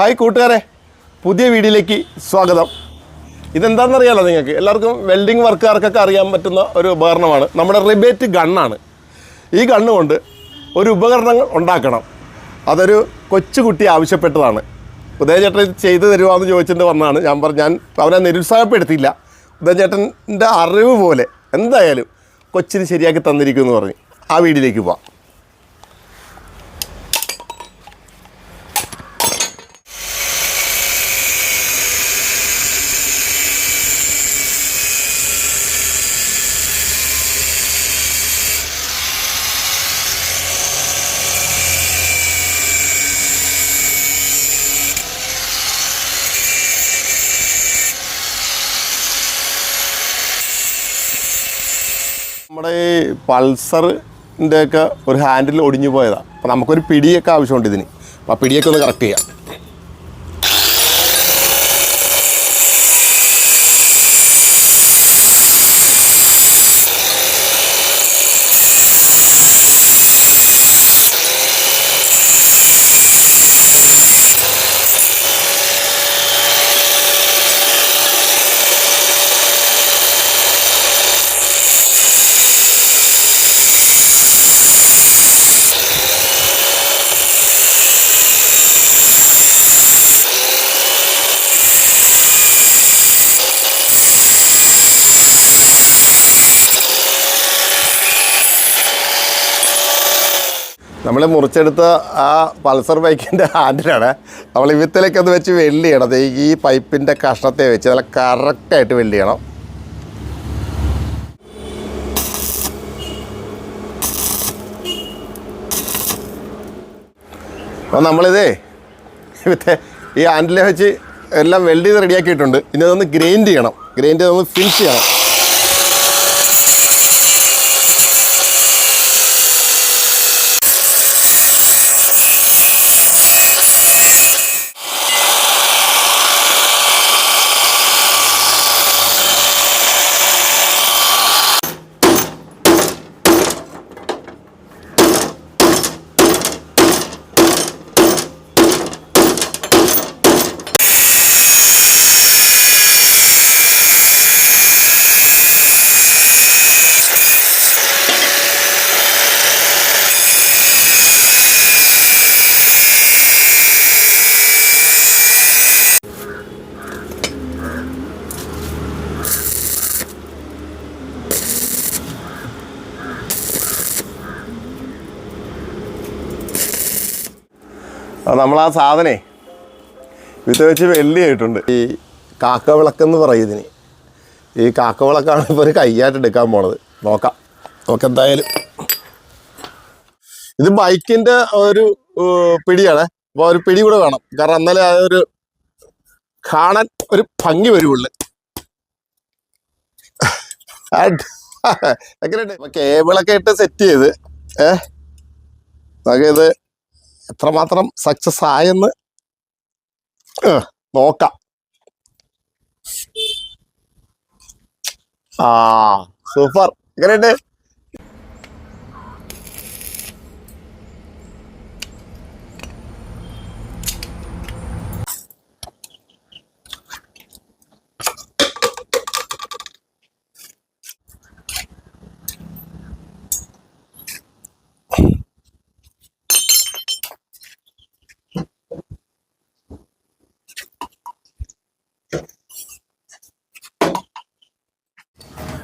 Hi കൂട്ടുകാരെ പുതിയ വീഡിയോയിലേക്ക് സ്വാഗതം. ഇതെന്താണെന്നറിയാലോ നിങ്ങൾക്ക്? എല്ലാവർക്കും വെൽഡിംഗ് വർക്കുകാർക്കൊക്കെ അറിയാൻ പറ്റുന്ന ഒരു ഉപകരണമാണ്. നമ്മുടെ റിബേറ്റ് ഗണ്ണാണ്. ഈ ഗണ്ണ് കൊണ്ട് ഒരു ഉപകരണങ്ങൾ ഉണ്ടാക്കണം. അതൊരു കൊച്ചുകുട്ടി ആവശ്യപ്പെട്ടതാണ്. ഉദയചേട്ടൻ ചെയ്തു തരുവാന്ന് ചോദിച്ചിട്ട് വന്നതാണ്. ഞാൻ പറഞ്ഞു ഞാൻ അവനെ നിരുത്സാഹപ്പെടുത്തിയില്ല. ഉദയചേട്ടന്റെ അറിവ് പോലെ എന്തായാലും കൊച്ചിന് ശരിയാക്കി തന്നിരിക്കുമെന്ന് പറഞ്ഞു. ആ വീഡിയോയിലേക്ക് പോവാം. നമ്മുടെ ഈ പൾസറിന്റെയൊക്കെ ഒരു ഹാൻഡിൽ ഒടിഞ്ഞു പോയതാണ് അപ്പോൾ നമുക്കൊരു പിടിയൊക്കെ ആവശ്യമുണ്ട് ഇതിന്. അപ്പോൾ പിടിയൊക്കെ ഒന്ന് കറക്റ്റ് ചെയ്യാം. നമ്മൾ മുറിച്ചെടുത്ത ആ പൾസർ ബൈക്കിന്റെ ഹാൻഡിലാണ്. നമ്മൾ ഇവിത്തിലേക്ക് അത് വെച്ച് വെൽഡ് ചെയ്യണം. ഈ പൈപ്പിന്റെ കഷ്ണത്തെ വെച്ച് നല്ല കറക്റ്റായിട്ട് വെൽഡ് ചെയ്യണം. അപ്പോൾ നമ്മളിതേ ഇവിത്തെ ഈ ഹാൻഡിലെ വെച്ച് എല്ലാം വെൽഡ് ചെയ്ത് റെഡിയാക്കിയിട്ടുണ്ട് ഇനി അതൊന്ന് ഗ്രൈൻഡ് ചെയ്യണം. ഗ്രൈൻഡ് ചെയ്ത് ഒന്ന് ഫിനിഷ് ചെയ്യണം. നമ്മൾ ആ സാധനേ. ഇത് വെച്ച് വെള്ളിയായിട്ടുണ്ട് ഈ കാക്ക വിളക്കെന്ന് പറയും ഇതിന്. ഈ കാക്ക വിളക്കാണ് ഇപ്പോൾ ഒരു കയ്യായിട്ട് എടുക്കാൻ പോണത്. നോക്കാം. നോക്ക എന്തായാലും. ഇത് ബൈക്കിന്റെ ഒരു പിടിയാണ്. അപ്പോൾ ഒരു പിടി കൂടെ വേണം. കാരണം എന്നാലേ അതൊരു കാണാൻ ഒരു ഭംഗി വരുവുള്ളു എങ്ങനെയുണ്ട്? കേബിളൊക്കെ ഇട്ട് സെറ്റ് ചെയ്ത് ഏഹ് നമുക്കിത് എത്രമാത്രം സക്സസ് ആയെന്ന് നോക്കാം. ആ സൂപ്പർ എങ്ങനെയുണ്ട്?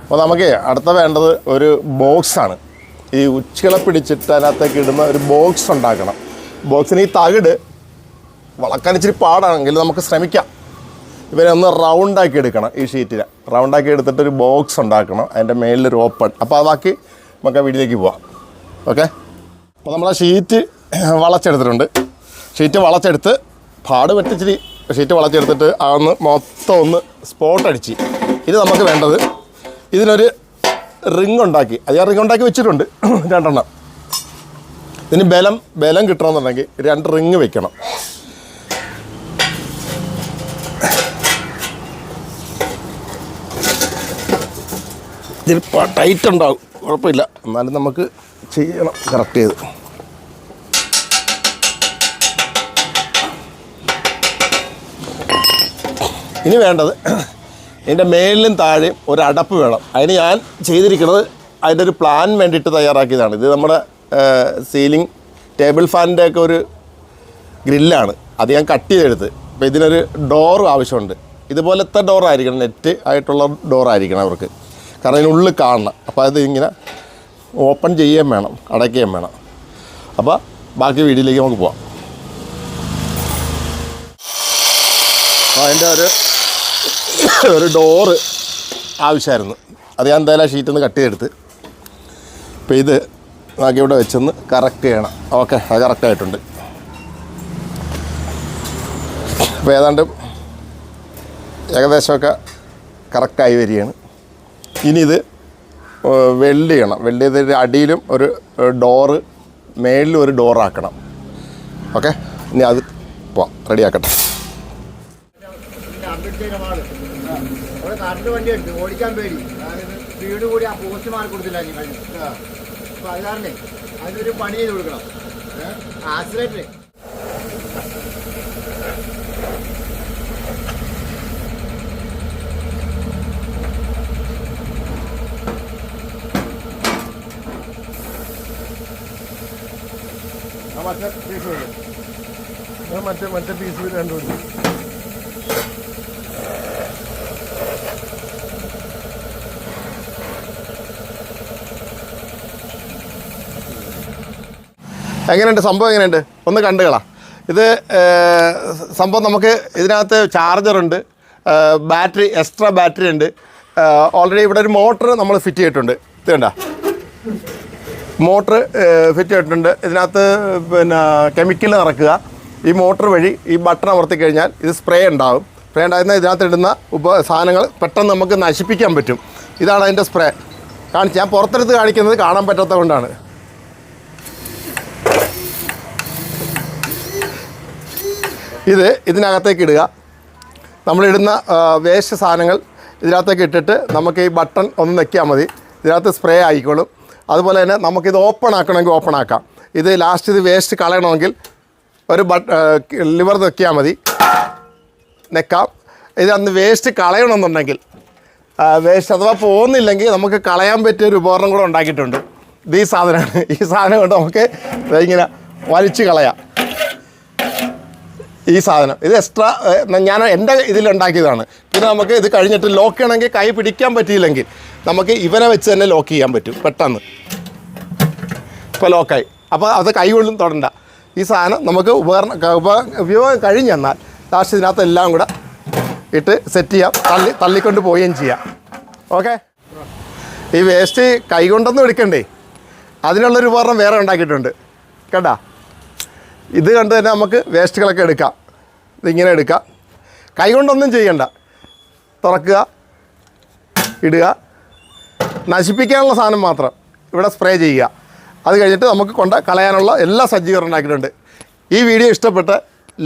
അപ്പോൾ നമുക്ക് അടുത്ത വേണ്ടത് ഒരു ബോക്സാണ് ഈ ഉച്ചകളെ പിടിച്ചിട്ട് അതിനകത്തേക്ക് ഇടുന്ന ഒരു ബോക്സ് ഉണ്ടാക്കണം. ബോക്സിന് ഈ തകിട് വളക്കാൻ ഇച്ചിരി പാടാണെങ്കിൽ നമുക്ക് ശ്രമിക്കാം. ഇവരെ ഒന്ന് റൗണ്ടാക്കി എടുക്കണം ഈ ഷീറ്റിനെ റൗണ്ടാക്കി എടുത്തിട്ട് ഒരു ബോക്സ് ഉണ്ടാക്കണം. അതിന്റെ മേലിലൊരു ഓപ്പൺ അപ്പോൾ അതാക്കി നമുക്ക് വീട്ടിലേക്ക് പോവാം. ഓക്കെ? അപ്പോൾ നമ്മൾ ആ ഷീറ്റ് വളച്ചെടുത്തിട്ടുണ്ട്. ഷീറ്റ് വളച്ചെടുത്ത് പാട് വെട്ടിച്ചിരി ഷീറ്റ് വളച്ചെടുത്തിട്ട് അതൊന്ന് മൊത്തം ഒന്ന് സ്പോട്ട് അടിച്ച്. ഇത് നമുക്ക് വേണ്ടത് ഇതിനൊരു റിങ് ഉണ്ടാക്കി. അത് ഞാൻ റിങ് ഉണ്ടാക്കി വെച്ചിട്ടുണ്ട്. രണ്ടെണ്ണം. ഇതിന് ബലം ബലം കിട്ടണമെന്നുണ്ടെങ്കിൽ രണ്ട് റിങ് വെക്കണം. ഇതിൽ ടൈറ്റ് ഉണ്ടാവും. കുഴപ്പമില്ല. എന്നാലും നമുക്ക് ചെയ്യണം. കറക്റ്റ് ചെയ്ത്. ഇനി വേണ്ടത് ഇതിന്റെ മേലിലും താഴെയും ഒരു അടപ്പ് വേണം. അതിന് ഞാൻ ചെയ്തിരിക്കുന്നത് അതിന്റെ ഒരു പ്ലാൻ വേണ്ടിയിട്ട് തയ്യാറാക്കിയതാണ്. ഇത് നമ്മുടെ സീലിംഗ് ടേബിൾ ഫാനിന്റെ ഒക്കെ ഒരു ഗ്രില്ലാണ്. അത് ഞാൻ കട്ട് ചെയ്തെടുത്ത്. അപ്പോൾ ഇതിനൊരു ഡോറും ആവശ്യമുണ്ട്. ഇതുപോലത്തെ ഡോറായിരിക്കണം നെറ്റ് ആയിട്ടുള്ള ഡോറായിരിക്കണം അവർക്ക്. കാരണം അതിനുള്ളിൽ കാണണം. അപ്പോൾ അത് ഇങ്ങനെ ഓപ്പൺ ചെയ്യുകയും വേണം അടയ്ക്കുകയും വേണം. അപ്പോൾ ബാക്കി വീഡിയോയിലേക്ക് നമുക്ക് പോവാം. അപ്പോൾ അതിന്റെ ഒരു ഒരു ഡോറ് ആവശ്യമായിരുന്നു. അത് ഞാൻ എന്തായാലും ഷീറ്റിൽ നിന്ന് കട്ട് ചെയ്തെടുത്ത് അപ്പോൾ ഇത് ബാക്കി ഇവിടെ വെച്ചൊന്ന് കറക്റ്റ് ചെയ്യണം. ഓക്കെ അത് കറക്റ്റ് ആയിട്ടുണ്ട്. അപ്പോൾ ഏതാണ്ട് ഏകദേശമൊക്കെ കറക്റ്റായി വരികയാണ്. ഇനി ഇത് വെൽഡ് ചെയ്യണം. വെൽഡ് ചെയ്തിട്ട് അടിയിലും ഒരു ഡോറ് മേളിലും ഒരു ഡോറാക്കണം ഓക്കെ ഇനി അത് പോവാം. റെഡിയാക്കട്ടെ അവിടെ കറണ്ട് വണ്ടിയുണ്ട്. ഓടിക്കാൻ പേടി. വീട് കൂടി ആ പോസ്റ്റ് മാറി കൊടുത്തില്ല ഇനി കഴിഞ്ഞു. അപ്പൊ അത് അതിനൊരു പണി ചെയ്ത് കൊടുക്കണം. ആക്സിഡന്റ് മറ്റേ പീസ് മറ്റേ മറ്റേ പീസ് രണ്ടും എങ്ങനെയുണ്ട്? സംഭവം എങ്ങനെയുണ്ട്? ഒന്ന് കണ്ടുകളാ ഇത് സംഭവം നമുക്ക് ഇതിനകത്ത് ചാർജറുണ്ട് ബാറ്ററി എക്സ്ട്രാ ബാറ്ററി ഉണ്ട്. ഓൾറെഡി ഇവിടെ ഒരു മോട്ടർ നമ്മൾ ഫിറ്റ് ചെയ്തിട്ടുണ്ട്. ഇത് കണ്ട? മോട്ടർ ഫിറ്റ് ചെയ്തിട്ടുണ്ട്. ഇതിനകത്ത് പിന്നെ കെമിക്കൽ നിറക്കുക ഈ മോട്ടർ വഴി ഈ ബട്ടൺ അമർത്തി കഴിഞ്ഞാൽ ഇത് സ്പ്രേ ഉണ്ടാകും സ്പ്രേ ഉണ്ടായിരുന്ന ഇതിനകത്ത് ഇടുന്ന ഉപ സാധനങ്ങൾ പെട്ടെന്ന് നമുക്ക് നശിപ്പിക്കാൻ പറ്റും. ഇതാണ് അതിന്റെ സ്പ്രേ കാണിച്ച് ഞാൻ പുറത്തെടുത്ത് കാണിക്കുന്നത് കാണാൻ പറ്റാത്തത് കൊണ്ടാണ് ഇത് ഇതിനകത്തേക്ക് ഇടുക. നമ്മളിടുന്ന വേസ്റ്റ് സാധനങ്ങൾ ഇതിനകത്തേക്ക് ഇട്ടിട്ട് നമുക്ക് ഈ ബട്ടൺ ഒന്ന് നെക്കിയാൽ മതി. ഇതിനകത്ത് സ്പ്രേ ആയിക്കോളും. അതുപോലെ തന്നെ നമുക്കിത് ഓപ്പൺ ആക്കണമെങ്കിൽ ഓപ്പൺ ആക്കാം. ഇത് ലാസ്റ്റ് ഇത് വേസ്റ്റ് കളയണമെങ്കിൽ ഒരു ബട്ട് ലിവർ നെക്കിയാൽ മതി. നെക്കാം ഇത് അന്ന് വേസ്റ്റ് കളയണമെന്നുണ്ടെങ്കിൽ വേസ്റ്റ് അഥവാ പോകുന്നില്ലെങ്കിൽ നമുക്ക് കളയാൻ പറ്റിയ ഒരു ഉപകരണം കൂടെ ഉണ്ടാക്കിയിട്ടുണ്ട്. ഇത് ഈ സാധനമാണ്. ഈ സാധനം കൊണ്ട് നമുക്ക് ഇങ്ങനെ വലിച്ചു കളയാം. ഈ സാധനം. ഇത് എക്സ്ട്രാ ഞാൻ എന്റെ ഇതിലുണ്ടാക്കിയതാണ് പിന്നെ നമുക്ക് ഇത് കഴിഞ്ഞിട്ട് ലോക്ക് ചെയ്യണമെങ്കിൽ കൈ പിടിക്കാൻ പറ്റിയില്ലെങ്കിൽ നമുക്ക് ഇവനെ വെച്ച് തന്നെ ലോക്ക് ചെയ്യാൻ പറ്റും പെട്ടെന്ന്. ഇപ്പോൾ ലോക്കായി അപ്പോൾ അത് കൈ കൊണ്ടും തൊടണ്ട. ഈ സാധനം നമുക്ക് ഉപകരണം ഉപയോഗം കഴിഞ്ഞെന്നാൽ ലാസ്റ്റ് ഇതിനകത്ത് എല്ലാം കൂടെ ഇട്ട് സെറ്റ് ചെയ്യാം. തള്ളി തള്ളിക്കൊണ്ട് പോവുകയും ചെയ്യാം. ഓക്കെ ഈ വേസ്റ്റ് കൈകൊണ്ടൊന്നും എടുക്കണ്ടേ? അതിനുള്ളൊരു ഉപകരണം വേറെ ഉണ്ടാക്കിയിട്ടുണ്ട്. കേട്ടാ? ഇത് കണ്ട് തന്നെ നമുക്ക് വേസ്റ്റുകളൊക്കെ എടുക്കാം. ഇതിങ്ങനെ എടുക്കാം. കൈ കൊണ്ടൊന്നും ചെയ്യണ്ട. തുറക്കുക ഇടുക. നശിപ്പിക്കാനുള്ള സാധനം മാത്രം ഇവിടെ സ്പ്രേ ചെയ്യുക. അത് കഴിഞ്ഞിട്ട് നമുക്ക് കൊണ്ട് കളയാനുള്ള എല്ലാ സജ്ജീകരണം ഉണ്ടാക്കിയിട്ടുണ്ട്. ഈ വീഡിയോ ഇഷ്ടപ്പെട്ട്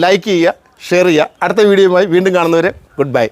ലൈക്ക് ചെയ്യുക ഷെയർ ചെയ്യുക. അടുത്ത വീഡിയോയുമായി വീണ്ടും കാണുന്നവരെ ഗുഡ് ബൈ.